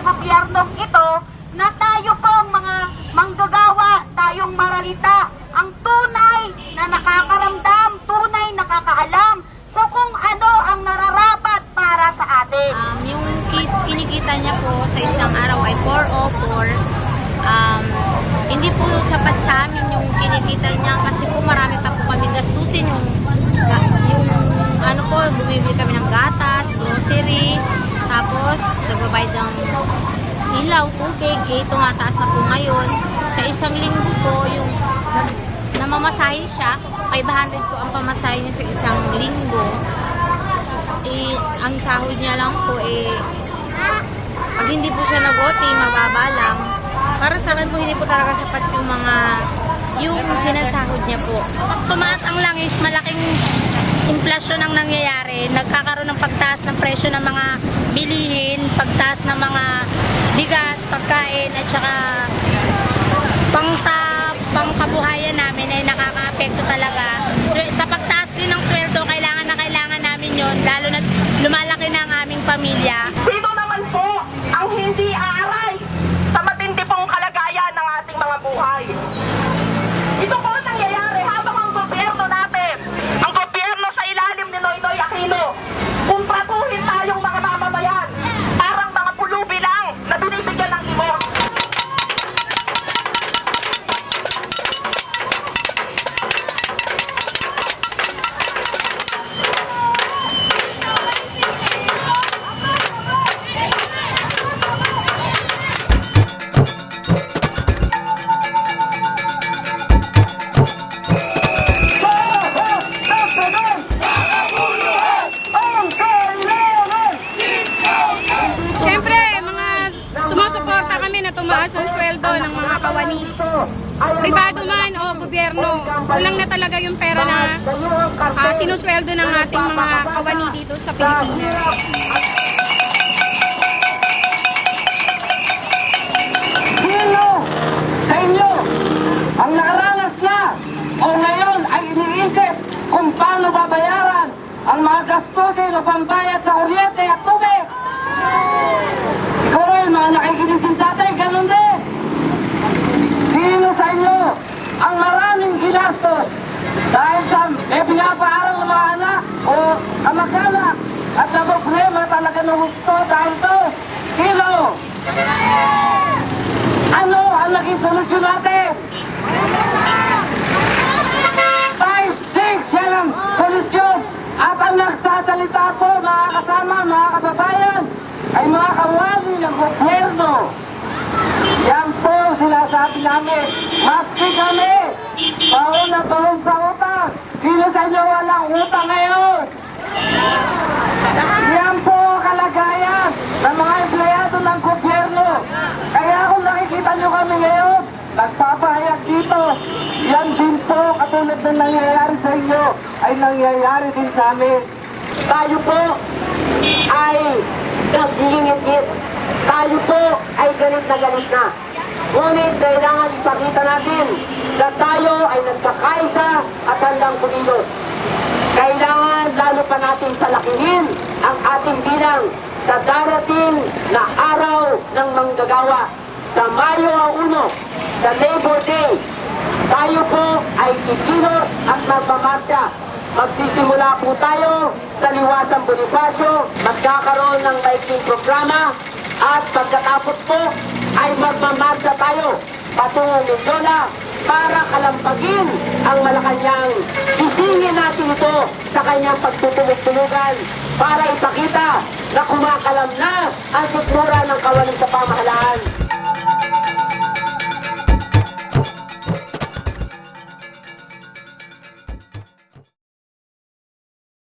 gobyernong ito na tayo pong mga manggagawa, tayong maralita, ang tunay na nakakaramdam, tunay nakakaalam so kung ano ang nararapat para sa atin. Um, yung ki- kinikita niya po sa isang araw ay 404. Um, hindi po sapat sa amin yung kinikita niya kasi po marami pa po kami gastusin yung yung ano po, bumibili kami ng gatas, grocery, tapos nagbabayad ng ilaw, tubig, eh, tumataas na po ngayon. Sa isang linggo po, yung nag, namamasahe siya, 500 po ang pamasahe niya sa isang linggo eh, ang sahod niya lang po eh, pag hindi po siya nag-OT, mababa lang. Para sa akin po, hindi po talaga sapat yung mga, yung sinasahod niya po. tumaas ang langis, malaking inflasyon ang nangyayari. Nagkakaroon ng pagtaas ng presyo ng mga bilihin, pagtaas ng mga bigas, pagkain, at saka pang sa pangkabuhayan namin ay nakaka-apekto talaga. Sa pagtaas din ng sweldo, kailangan na kailangan namin yon lalo na lumalaki na ang aming pamilya. Tumaas ang sweldo ng mga kawani. Pribado man o gobyerno, kulang na talaga yung pera na ah, sinusweldo ng ating mga kawani dito sa Pilipinas. Sino sa ang nakaranas na ngayon ay iniisip kung paano babayaran ang mga gastusin o pambayad sa kuryente at tubig? Siguro yung mga nakikinig din sa atin, ganun din. Sino sa inyo ang maraming ginastos dahil sa may pinapaaral ng mga anak o kamag-anak at na problema talaga ng gusto dahil to? Sino? Ano ang naging solusyon natin? Five, six, yan ang solusyon. At ang nagsasalita po, mga kasama, mga kababayan, ay mga kawali ng gobyerno. Yan po sinasabi namin. Maski kami, baon na baon sa utang. Sino sa inyo walang utang ngayon? Yan po ang kalagayan ng mga empleyado ng gobyerno. Kaya kung nakikita nyo kami ngayon, nagpapahayag dito, yan din po katulad ng nangyayari sa inyo ay nangyayari din sa amin. Tayo po ay naglilingit Tayo po ay galit na galit na. Ngunit kailangan ipakita natin na tayo ay nagkakaisa at handang kumilos. Kailangan lalo pa natin salakihin ang ating bilang sa darating na araw ng manggagawa. Sa Mayo ang uno, sa Labor Day, tayo po ay kikilos at magmamarcha. Magsisimula po tayo sa Liwasang Bonifacio, magkakaroon ng maikling programa at pagkatapos po ay magmamarcha tayo patungong Mindona para kalampagin ang Malacanang. Isingin natin ito sa kanyang pagtutulog-tulugan para ipakita na kumakalam na ang kultura ng kawalan sa pamahalaan.